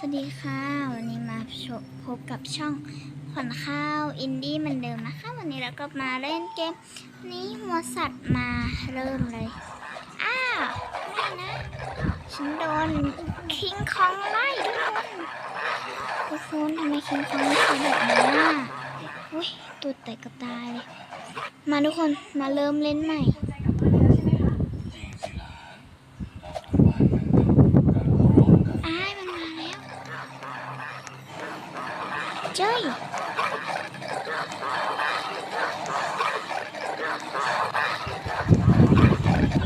สวัสดีค่ะ วันนี้มาพบกับช่องขวัญข้าวอินดี้เหมือนเดิมนะคะ วันนี้เราก็มาเล่นเกม นี้หัวสัตว์มาเริ่มเลย อ้าวไม่นะ ฉันโดนคิงคองไล่ทุกคนทุกคนทำไมคิงคองไม่ทำแบบนี้อะอุ้ยตัวแตกกับตายเลย มาทุกคนมาเริ่มเล่นใหม่ อ้ายมันมาแล้ว เจ้ย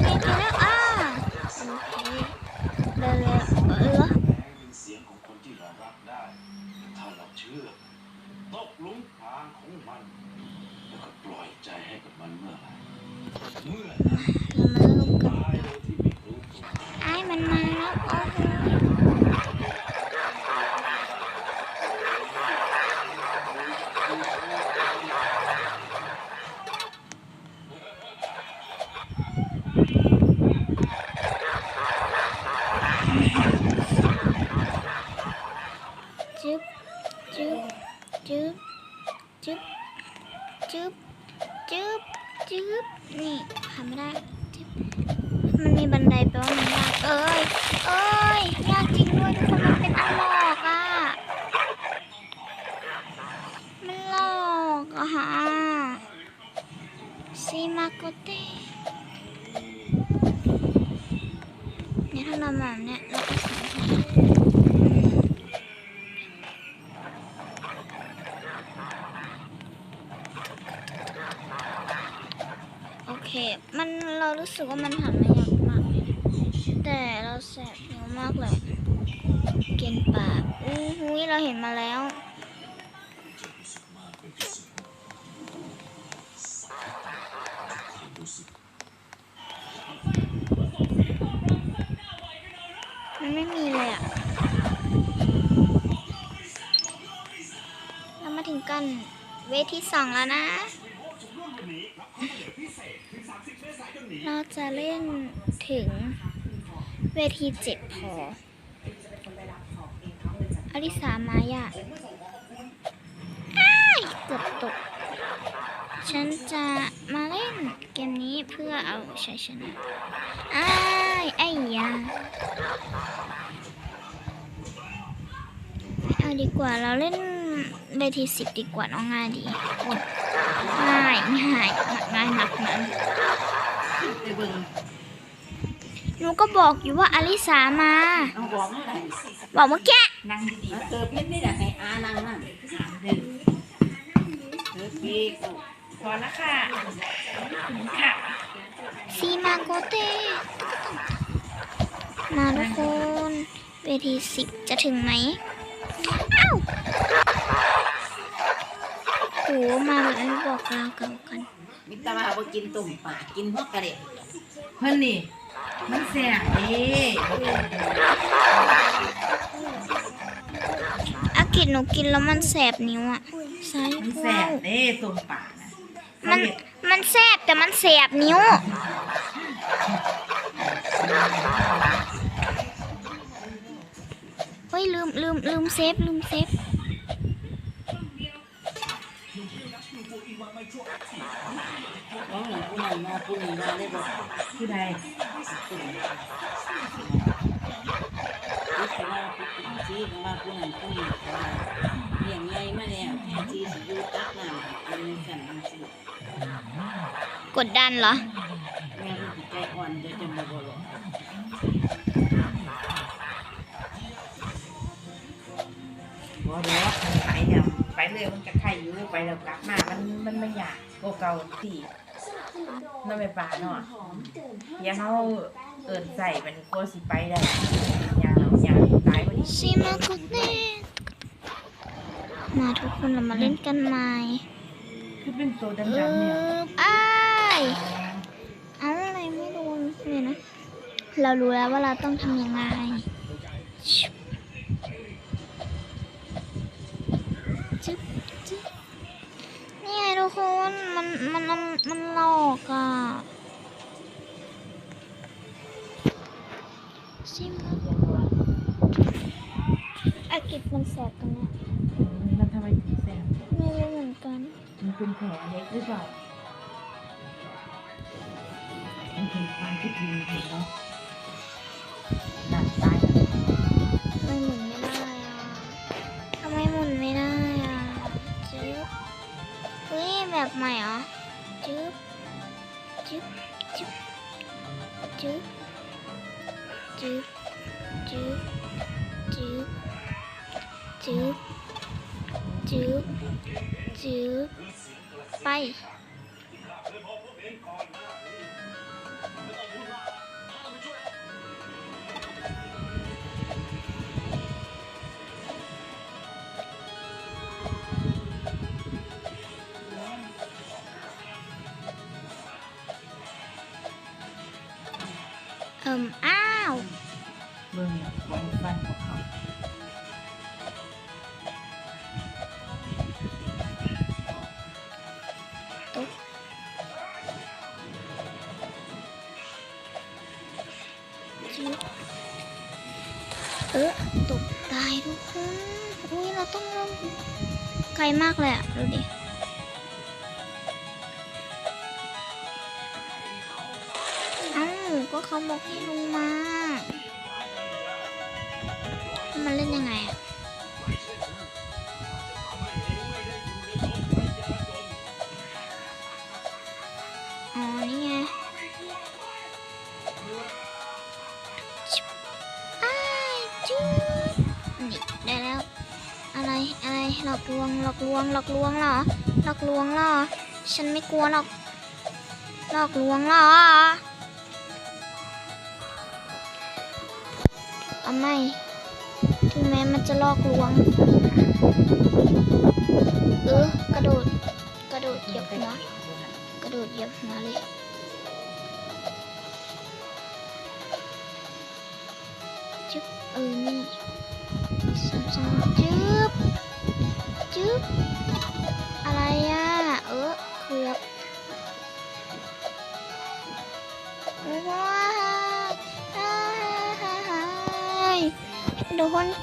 เล่นกันแล้วอ่าโอเคเร็วเร็วเออ เป็นเสียงของคนที่เรารักได้ ถ้าเราเชื่อตกหลุมพรางของมัน แล้วก็ปล่อยใจให้กับมันเมื่อไหร่เมื่อนั้น เรามาเริ่มกัน ตายโดยที่ไม่รู้ตัว อ้ายมันมาแล้วโอ้โหจึ๊บจึ๊บจึ๊บจึ๊บจึ๊บจึ๊บจึ๊บนี่ทำไม่ได้จึ๊บ มันมีบันไดแปลว่ามันยากเอ้ย เอ้ย ยากจริงด้วยทุกคนมันเป็นอันหลอกอะ มันหลอกอะฮะซีมาโกเต้เนี่ยถ้าเรามาแบบเนี่ยเราก็สามารถโอเค มันเรารู้ สึกว่ามันหันมายากมากเลยแต่เราแสบนิ้วมากเลยกินปากอู้หูยเราเห็นมาแล้ว มันไม่มีเลยอะเรามาถึงกันเวทที่สองแล้วนะ เล่นถึงเวทีเจ็ดพออลิสามายาอ้ายเกือบตก ฉันจะมาเล่นเกมนี้เพื่อเอาชัยชนะอ้ายไอ้ยาเอาดีกว่าเราเล่นเวทีสิบดีกว่าน้องง่ายดีโอ้ยง่ายง่ายง่ายหนักนัก ไปเบิ่งหนูก็บอกอยู่ว่าอลิสามา เอาบอกเมื่อไหร่บอกเมื่อกี้นั่งดีๆเติบเพชรนี่แหละให้อานั่งนั่งเดินเติบพีกพอละค่ะค่ะ ซีมาโกเตมาทุกคนเวทีสิบจะถึงไหมอ้าวโหมาแบบไม่บอกกล่าวกันกัน มิตรมาว่ากินตุ่มปลากินพวกกระเด็ดเพิ่นนี่ มันแสบเด้อากิจหนูกินแล้วมันแสบนิ้วอะซ้ายมันแสว้าบวเด้ตุ่มปลานะมันมันแสบแต่มันแสบนิ้ว เฮ้ยลืมลืมลืมเซฟลืมเซฟ ผู้นี้มาได้บอกผู้ใดตุ่มรู้สึกว่าผู้ชี้มาผู้นั้นผู้นี้ว่าเลี้ยงใหญ่มาแล้วแค่ชีสิอยู่ตักน้ำเป็นกันมันสิกดดันเหรอแม่รู้สึกใจอ่อนจะจำบ่บ่หรอกบ่เดี๋ยวไปแล้วไปเลยมันจะไข่อยู่ไปแล้วกลับมามันมันไม่อยากโกเกาที่ นั่นเป็นป่าเนาะอย่าเฮาเอินใส่มันกลัวสิไปได้อย่าอย่าตายบ่ดีซีมาโกเต้มาทุกคนเรามาเล่นกันใหม่คือเป็นตัวเอดำๆเนี่ยออ้ายเอาอะไรไม่โดนเนี่ยนะ เรารู้แล้วว่าเราต้องทำยังไง ทุกคนมันมัน มัน มันหลอกอะซิมอากิจมันแสบตรงเนี้ยอืมมันทำไมถึงแสบไม่รู้เหมือนกัน มันเป็นแผลเล็กหรือเปล่ามันเป็นความคิดดีเห็นเนาะหนักตายแล้วไม่หมุนไม่ได้อะ 前よ10 10 10 10 10 10 10 จิ๊บเออตกตายทุกคนอุ้ยเราต้องลงไกลมากเลยอะดูดิเอ้าก็เขาบอกให้ลงมา มันเล่นยังไงอะ วงหลอกลวงหลอกลวงเหรอหลอกลวงเหรอ ฉันไม่กลัวหรอกหลอกลวงเหรอเอาไม่ถึงแม้มันจะหลอกลวงเออกระโดดกระโดดเหยียบหัวกระโดดเหยียบหัวเลย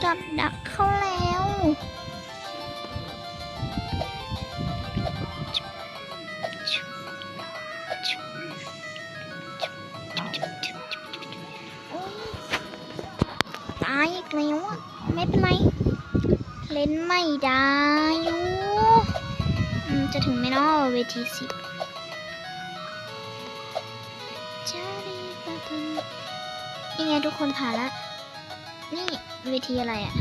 นจับดักเข้าแล้วตายอีกแล้วอะ ไม่เป็นไร เล่นไม่ได้อยู่จะถึงไมเนาะเวทีสิบจารีบะบันนี่ไงทุกคนผ่านละ นี่เวทีอะไรอะ่ะ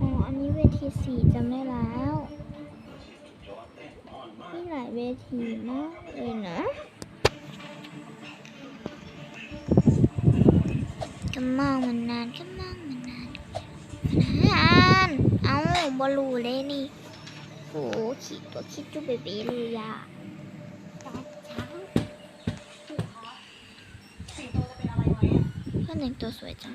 อ๋ออันนี้เวทีสี่จำได้แล้วนี่หลายเวทีมากเลยนะก็มองมันนานก็มองมันนานนานเอาบอลูเลยนี่โอ้คิดตัวคิดจุเบเบเลยอะ เพื่อนแต่งตัวสวยจัง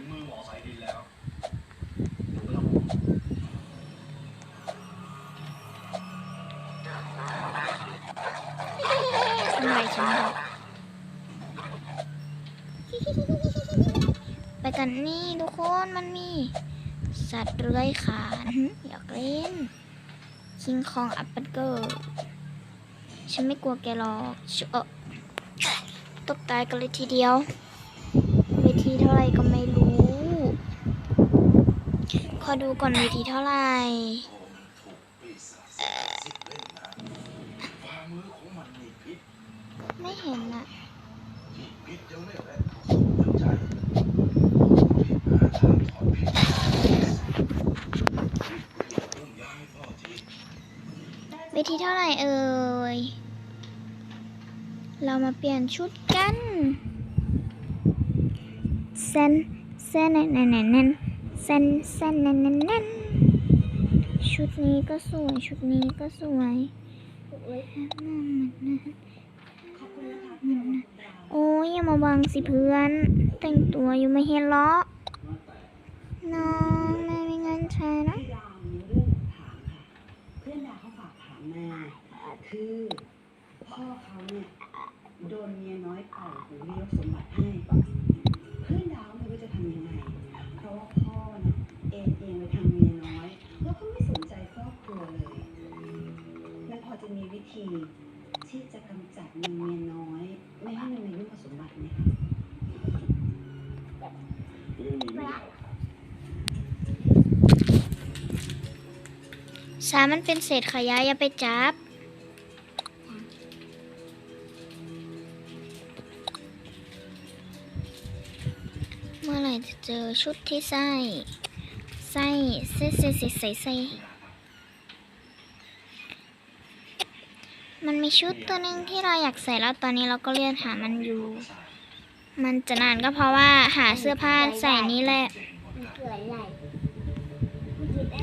ทำไมฉันบอกไปกันนี่ทุกคนมันมี สัตว์เลื้อยคลานอยากเล่นคิงคองอัปเปอร์เกอร์ฉันไม่กลัวแกหรอกชุเออตกตายกันเลยทีเดียว อะไรก็ไม่รู้ ขอดูก่อนเวทีเท่าไหร่ไม่เห็นอะเวทีเท่าไหร่เอ่ย เรามาเปลี่ยนชุด เซนเซนแน่นแน่นแน่นเซนเซนแน่นแน่นแน่นชุดนี้ก็สวย ชุดนี้ก็สวยโอ้ยอย่ามาบังสิเพื่อน แต่งตัวอยู่ไม่เห็นล้อน้องแม่ไม่งั้นใช่นะเพื่อนดาเขาฝากถามมาคือพ่อเขาเนี่ยโดนเมียน้อยเป่าหูยกสม ธี ที่จะกำจัดนาเมียน้อย ไม่ให้นางเมียยุ่งกสมบัติเนี่ยสามันเป็นเศษขยะอย่าไปจับ เมื่อไหร่จะเจอชุดที่ใส่ใส่ใส่ใส่ใส่ไส้ มันมีชุดตัวหนึ่งที่เราอยากใส่แล้วตอนนี้เราก็เลือนหามันอยู่ มันจะนานก็เพราะว่าหาเสื้อผ้าใส่นี้แหละ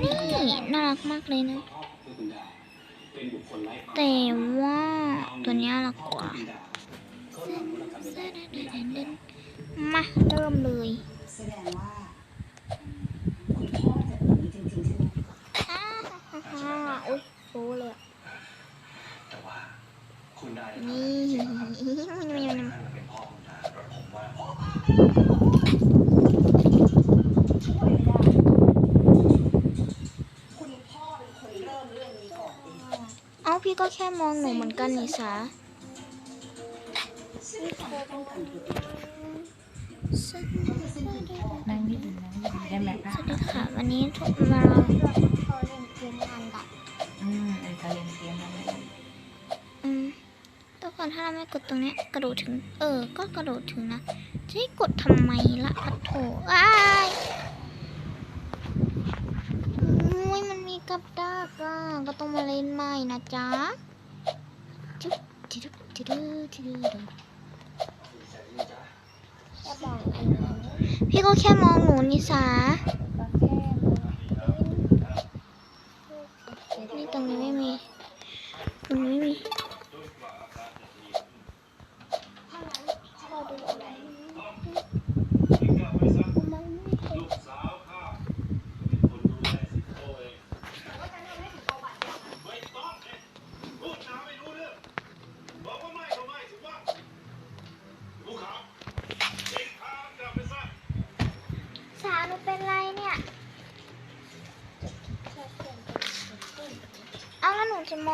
นี่น่ารักมากเลยนะ แต่ว่าตัวนี้รักกว่า มาเริ่มเลยฮ่าฮ่าฮ่าอุ้ยรู้เลย คุณนายทำอะไรจริงครับท่านเป็นพ่อคุณนายผมว่าพ่อ้าพี่ก็แค่มองหนูเหมือนกันนี่สานั่งนิดนึงนะได้ไหมคะสวัสดีค่ะ วันนี้ทุกมาเรียนงานแบบ ถ้าเราไม่กดตรงนี้กระโดดถึง เออ ก็กระโดดถึงนะ จะให้กดทำไมละพัดโถอ้ายอุ้ยมันมีกับดักอะก็ต้องมาเล่นใหม่นะจ๊ะจุ๊บจิ๊บจิ๊บจิดุพี่ก็แค่มองหนูนิสา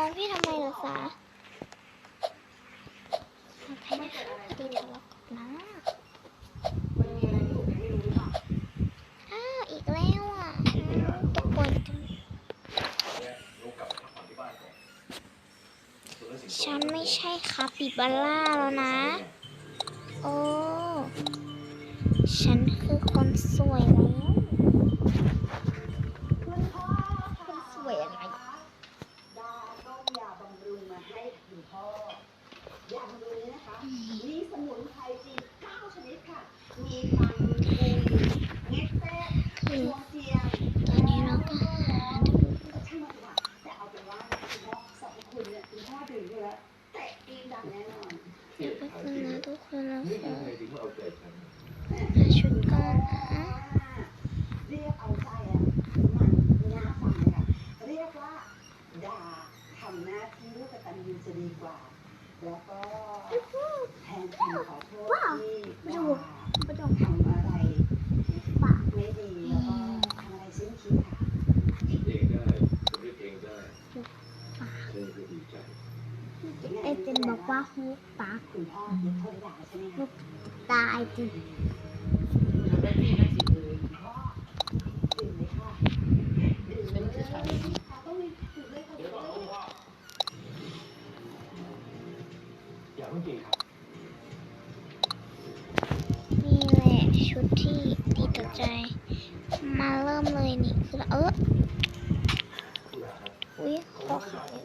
องพี่ทำไมล่ะสาอดีทะเลาะกันนะอ้าวอีกแล้วอะตกปวจัฉันไม่ใช่คาปิบาร่าแล้วนะ โอ้ ฉันคือคนสวยเลย Me, นี่แหละชุดที่ดีต่อใจ มาเริ่มเลยนี่คือเอออุ้ยขอขาย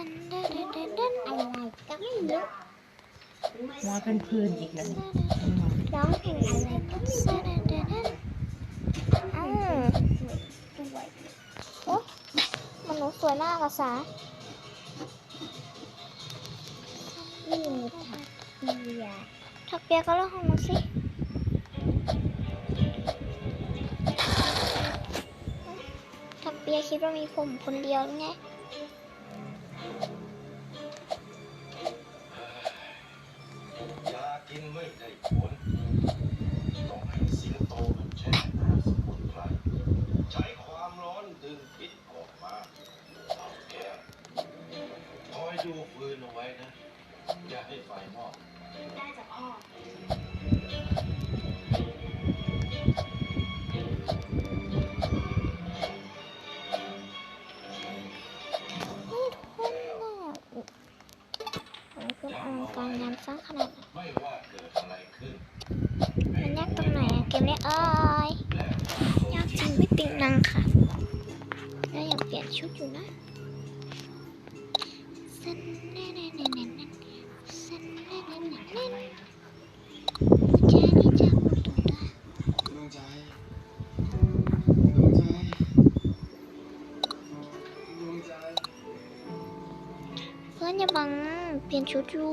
อะกัเป็นพื้นอีกแล้วร้องเพลงอะไรก็ไม่รู้อืมโอ้มันหนูสวยมากอะสานี่ถักเปียถักเปียก็เล่าของมาสิถักเปียคิดว่ามีผมคนเดียวไง กินไม่ได้ผลต้องให้สิงโตมันแช่น้ำสมุนไพรใช้ความร้อนดึงพิษออกมาเอาแก้วคอยดูฟืนเอาไว้นะ อย่าให้ไฟมอดได้จากพ่อ อยู่นะสันแน่นแน่นแน่นแน่นสันแน่นแน่นแน่นแค่นี้จะหมดตัวเพื่อนอย่าบังเปลี่ยนชุดอยู่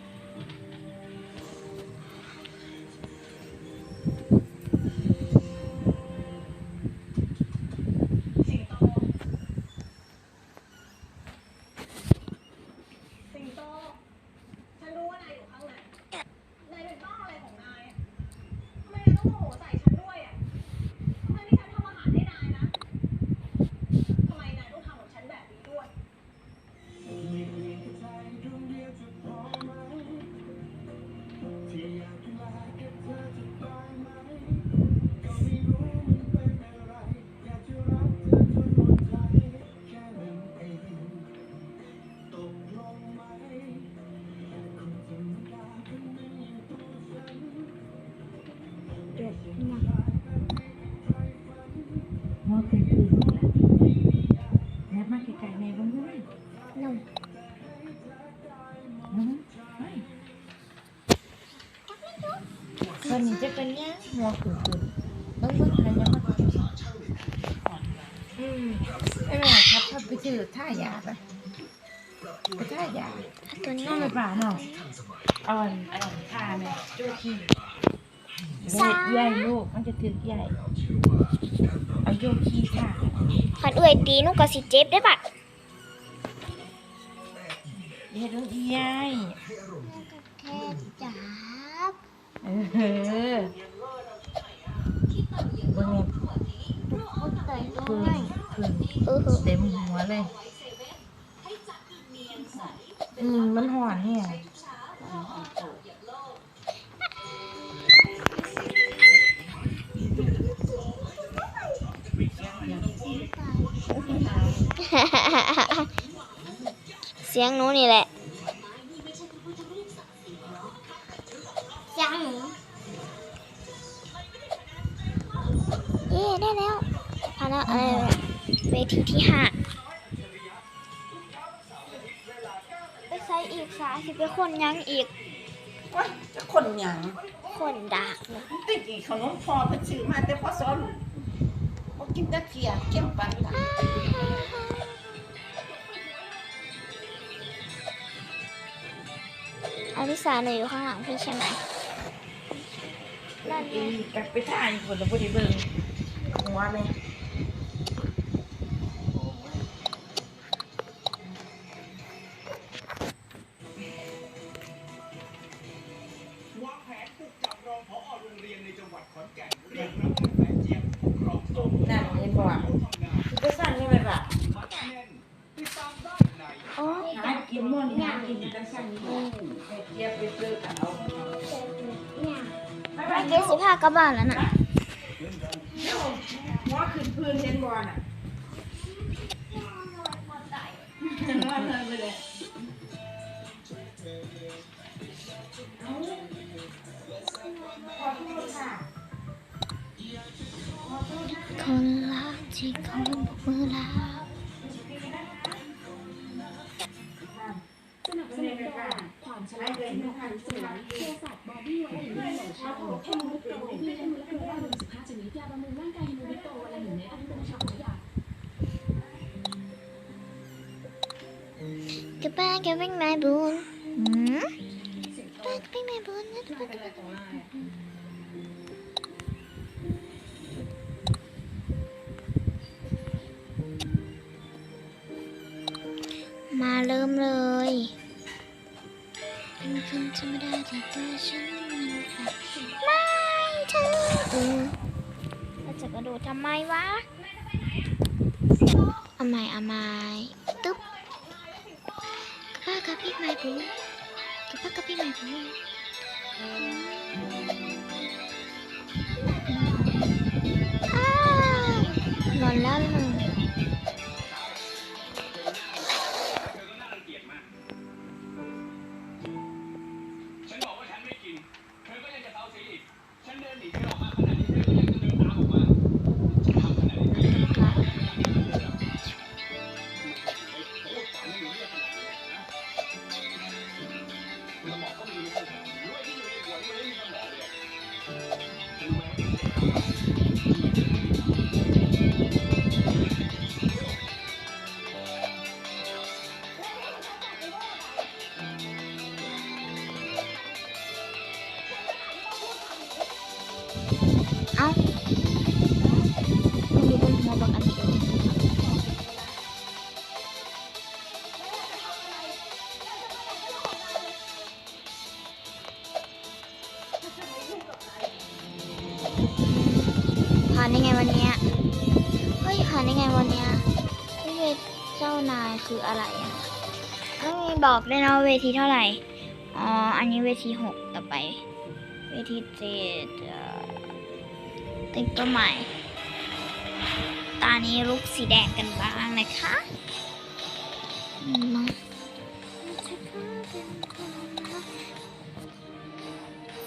วันนี้จะเป็นยังหัวขึ้นขึ้นเบิ้งเบิ้งอะไรยังมาอืมไม่เป็นไรครับถ้าไปซื้อท่ายาไปไปท่ายาตัวนี้น้องไปป่าเนาะอ่อนอ่อนท่าไหมจุทีเล็ดใหญ่ลูกมันจะถึกใหญ่เอาโยคีท่าขันเอื่อยตีหนุก็สิเจ็บได้ปะเฮ็ดลูกใหญ่แค่จับ เออเบิ่งเนี่ยพุดต่อยขึ้ด้นวยขึ้นเอเหอะเต็มหัวเลย อืม มันหอนเนี่ยเสียงหนูนี่แหละ แล้วพาแล้วอะไรวะเวทีที่ห้าไปใส่อีกสาสิไปคนยังอีกว่าจะคนหยังคนดักเลยติกี้ขนมพอเพิ่นซื้อมาแต่พอสอนบ่กินแตะเคียเก็บปันตาอลิสาหนูอยู่ข้างหลังพี่ใช่ไหมนั่นไงอีกไปท่าอีกคนแล้วบ่ได้เบิ่ง หัวเลยวางแผนบุกจับรองผอโรงเรียนในจังหวัดขอนแก่นเรียกรับเงินแสนเจี๊ยบพร้อมส่งนั่นเห็นบ่เขาทำงานก็สั่นใช่ไหมล่ะมัดแน่นติดตามได้ในโอ้หากินม่วนหากินจังซั่นนี่แต่เกียบไปซื้อกันเอาไม่เกสิพากลับบ้านแล้วน่ะเดี๋ยว หัวขึ้นพื้นเห็นบ่น่ะนอนเลยไปเลยเอาขอโทษค่ะคนรักที่เขาเป็นพวกมือลาสนับสนุนโดยความฉลาดในการสวยโทรศัพท์บอดี้ไวท์และโลชั่นเฮมูริโตมีเฮมูริโตได้รวม15ชนิดยาบำรุงร่างกาย Goodbye, giving my boon. Hmm? Giving my boon. มาเริ่มเลยเป็นคนธรรมดาที่ตัวฉันมันฝันไม่เธอเออเราจะกระโดดทำไมวะเอาใหม่เอาใหม่ตึ๊บกระป้ากระพริบไม้ ปูกระป้ากระ คืออะไรอะไม่มีบอกเลยนะเวทีเท่าไหร่ อ๋อ อันนี้เวทีหกต่อไป เวทีเจ็ดต่งตัวใหม่ ตานี้ลุกสีแดงกันบ้างนะคะมา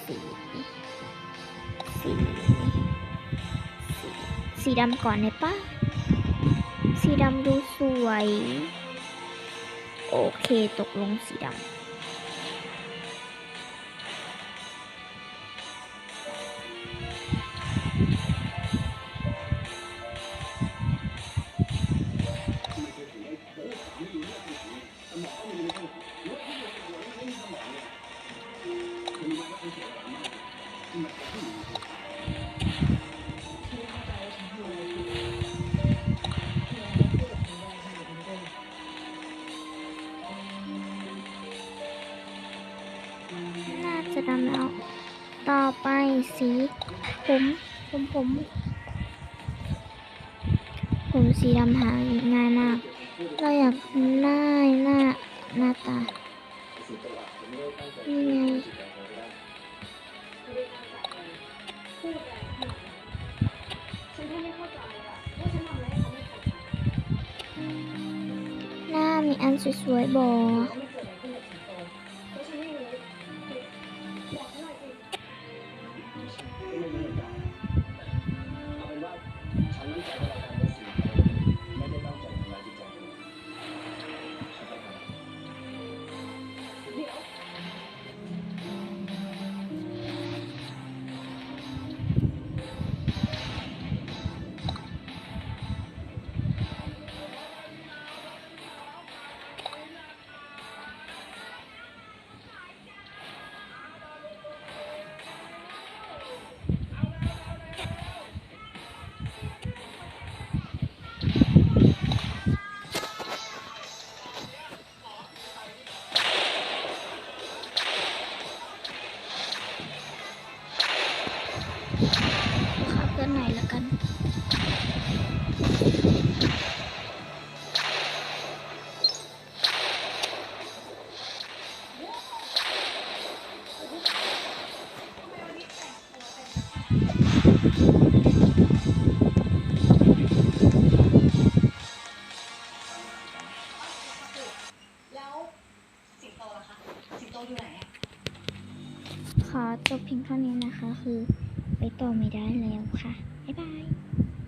สีสีสีดำก่อนได้ปะสีดำดูสวย โอเคตกลงสีดำ ผมสีดำหาง่ายมาก เราอยากได้หน้าหน้าตานี่ไงหน้ามีอันสวยๆบอ จบเพียงเท่านี้นะคะ คือไปต่อไม่ได้แล้วค่ะ